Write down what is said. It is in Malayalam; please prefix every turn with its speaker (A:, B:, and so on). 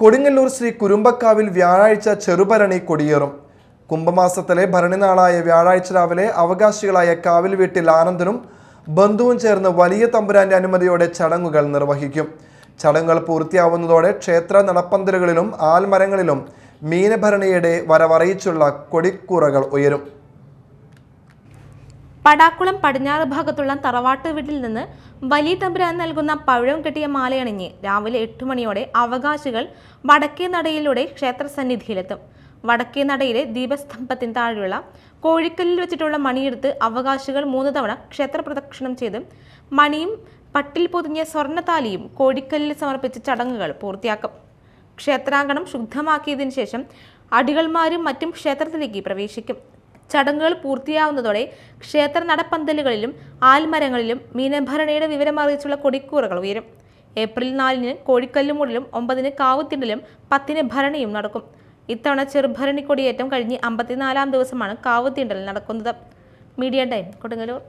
A: കൊടുങ്ങല്ലൂർ ശ്രീ കുരുമ്പക്കാവിൽ വ്യാഴാഴ്ച ചെറുഭരണി കൊടിയേറും. കുംഭമാസത്തിലെ ഭരണിനാളായ വ്യാഴാഴ്ച രാവിലെ അവകാശികളായ കാവിൽ വീട്ടിൽ ആനന്ദനും ബന്ധുവും ചേർന്ന് വലിയ തമ്പുരാന്റെ അനുമതിയോടെ ചടങ്ങുകൾ നിർവഹിക്കും. ചടങ്ങുകൾ പൂർത്തിയാവുന്നതോടെ ക്ഷേത്ര നടപ്പന്തലുകളിലും ആൽമരങ്ങളിലും മീനഭരണിയുടെ വരവറിയിച്ചുള്ള കൊടിക്കൂറകൾ ഉയരും.
B: പടാക്കുളം പടിഞ്ഞാറ് ഭാഗത്തുള്ള തറവാട്ട് വീട്ടിൽ നിന്ന് വലിയ തമ്പുരാൻ നൽകുന്ന പഴം കെട്ടിയ മാലയണിഞ്ഞ് രാവിലെ എട്ട് മണിയോടെ അവകാശികൾ വടക്കേ നടയിലൂടെ ക്ഷേത്രസന്നിധിയിലെത്തും. വടക്കേ നടയിലെ ദീപസ്തംഭത്തിന് താഴെയുള്ള കോഴിക്കല്ലിൽ വെച്ചിട്ടുള്ള മണിയെടുത്ത് അവകാശികൾ മൂന്ന് തവണ ക്ഷേത്ര പ്രദക്ഷിണം ചെയ്ത് മണിയും പട്ടിൽ പൊതിഞ്ഞ സ്വർണത്താലിയും കോഴിക്കല്ലിൽ സമർപ്പിച്ച ചടങ്ങുകൾ പൂർത്തിയാക്കും. ക്ഷേത്രാങ്കണം ശുദ്ധമാക്കിയതിനു ശേഷം അടികൾമാരും മറ്റും ക്ഷേത്രത്തിലേക്ക് പ്രവേശിക്കും. ചടങ്ങുകൾ പൂർത്തിയാവുന്നതോടെ ക്ഷേത്ര നടപ്പന്തലുകളിലും ആൽമരങ്ങളിലും മീനഭരണിയുടെ വിവരമറിയിച്ചുള്ള കൊടിക്കൂറകൾ ഉയരും. ഏപ്രിൽ നാലിന് കോഴിക്കല്ലുമൂടിലും ഒമ്പതിന് കാവുത്തിണ്ടലും പത്തിന് ഭരണിയും നടക്കും. ഇത്തവണ ചെറുഭരണി കൊടിയേറ്റം കഴിഞ്ഞ് അമ്പത്തിനാലാം ദിവസമാണ് കാവുത്തിണ്ടൽ നടക്കുന്നത്. Media time Kodungallur.